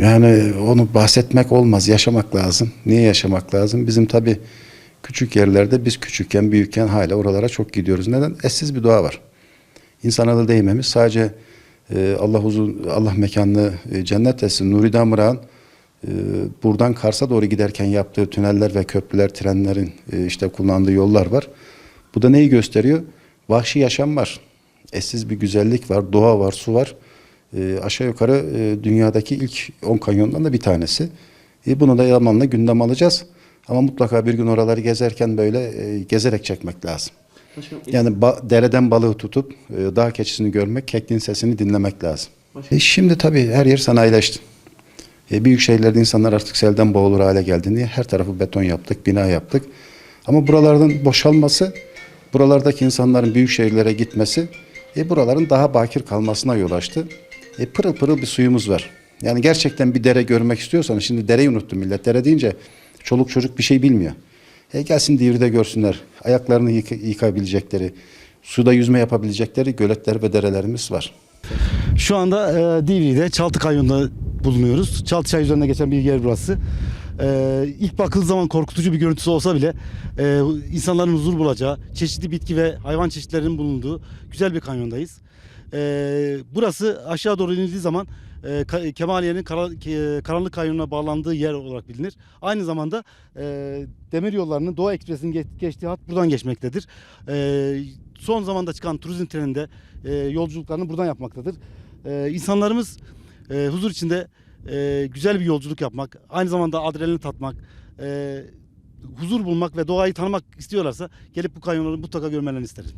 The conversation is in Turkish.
Yani onu bahsetmek olmaz, yaşamak lazım. Niye yaşamak lazım? Bizim tabii küçük yerlerde biz küçükken, büyükken hala oralara çok gidiyoruz. Neden? Eşsiz bir doğa var. İnsan adı değmemiz sadece e, Allah uzun Allah mekanını e, cennet etsin. Nuri Damırağ'ın e, buradan Kars'a doğru giderken yaptığı tüneller ve köprüler, trenlerin e, işte kullandığı yollar var. Bu da neyi gösteriyor? Vahşi yaşam var. Eşsiz bir güzellik var, doğa var, su var. E, aşağı yukarı e, dünyadaki ilk 10 kanyondan da bir tanesi. E, bunu da zamanla gündem alacağız. Ama mutlaka bir gün oraları gezerken böyle e, gezerek çekmek lazım. Başkanım, Yani ba- dereden balığı tutup e, dağ keçisini görmek, kekliğin sesini dinlemek lazım. E, şimdi tabii her yer sanayileşti. E, büyük şehirlerde insanlar artık selden boğulur hale geldi diye her tarafı beton yaptık, bina yaptık. Ama buralardan boşalması, buralardaki insanların büyük şehirlere gitmesi, e, buraların daha bakir kalmasına yol açtı. E, pırıl pırıl bir suyumuz var. Yani gerçekten bir dere görmek istiyorsanız, şimdi dereyi unuttu millet. Dere deyince çoluk çocuk bir şey bilmiyor. E, gelsin Divri'de görsünler. Ayaklarını yıka- yıkayabilecekleri, suda yüzme yapabilecekleri göletler ve derelerimiz var. Şu anda e, Divri'de Çaltı Kayon'da bulunuyoruz. Çaltı Çay üzerinde geçen bir yer burası. E, ilk bakıldığı zaman korkutucu bir görüntüsü olsa bile e, insanların huzur bulacağı, çeşitli bitki ve hayvan çeşitlerinin bulunduğu güzel bir kanyondayız. E, burası aşağı doğru inildiği zaman e, Kemaliye'nin kara- ke- karanlık kanyonuna bağlandığı yer olarak bilinir. Aynı zamanda e, demir yollarının Doğu Ekspresi'nin geç- geçtiği hat buradan geçmektedir. E, son zamanda çıkan turizm treninde e, yolculuklarını buradan yapmaktadır. E, insanlarımız e, huzur içinde e, güzel bir yolculuk yapmak, aynı zamanda adrenalin tatmak, e, huzur bulmak ve doğayı tanımak istiyorlarsa gelip bu kanyonları mutlaka görmelerini isterim.